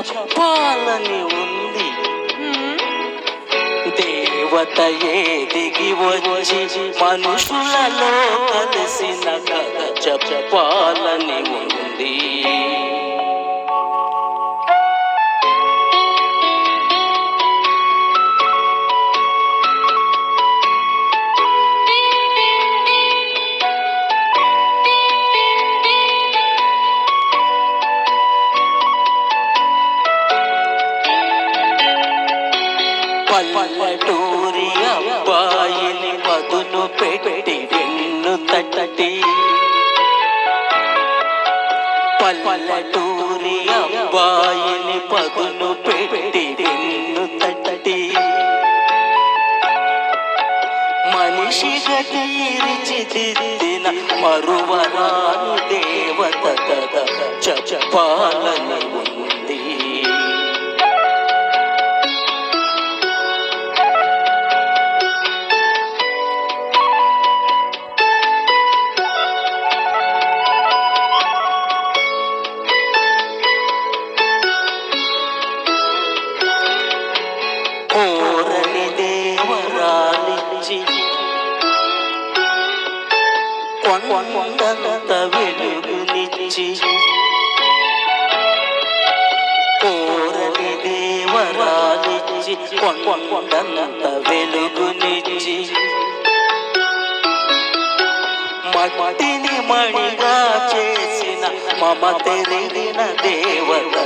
చెప్పాలని ఉంది దేవత ఏదిగి వచ్చి మనుషులలో కలిసిన కథ చెప్పాలని ఉంది పల్లెటూరి అబ్బాయిని పదును పెట్టి వెన్ను తట్టి. పల్లెటూరి అబ్బాయిని పదును పెట్టి వెన్ను తట్టి. మనిషిగా తీర్చిదిద్దిన మరువరాను దేవత కథ కొండంత వెలుగునిచ్చి కోరని దేవరాలిచ్చి కొండంత వెలుగునిచ్చి మట్టిని మణిగా చేసిన మమ తెలిగిన దేవత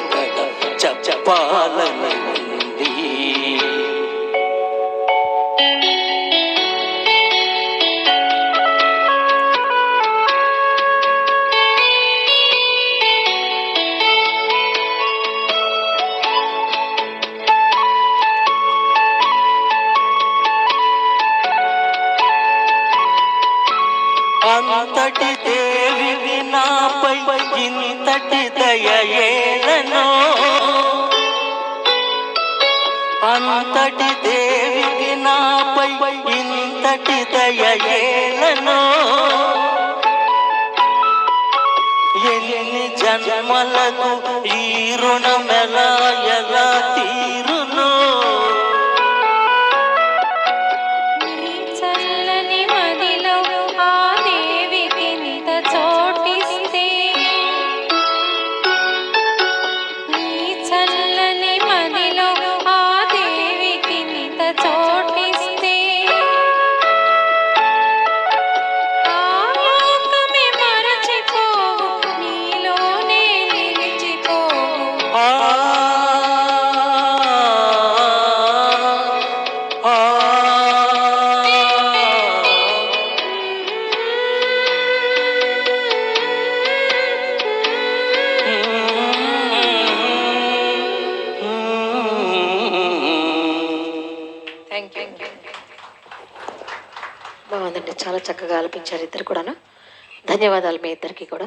అంతటి దేవి నాపై ఇంతటి దయయేలను అంతటి దేవికి నాపై ఇంతటి దయయేలను ఎన్ని జన్మలకు ఈ రుణమెలా ఎలా తీరు? బాగుందండి. చాలా చక్కగా ఆలపించారు ఇద్దరు కూడాను. ధన్యవాదాలు మీ ఇద్దరికి కూడా.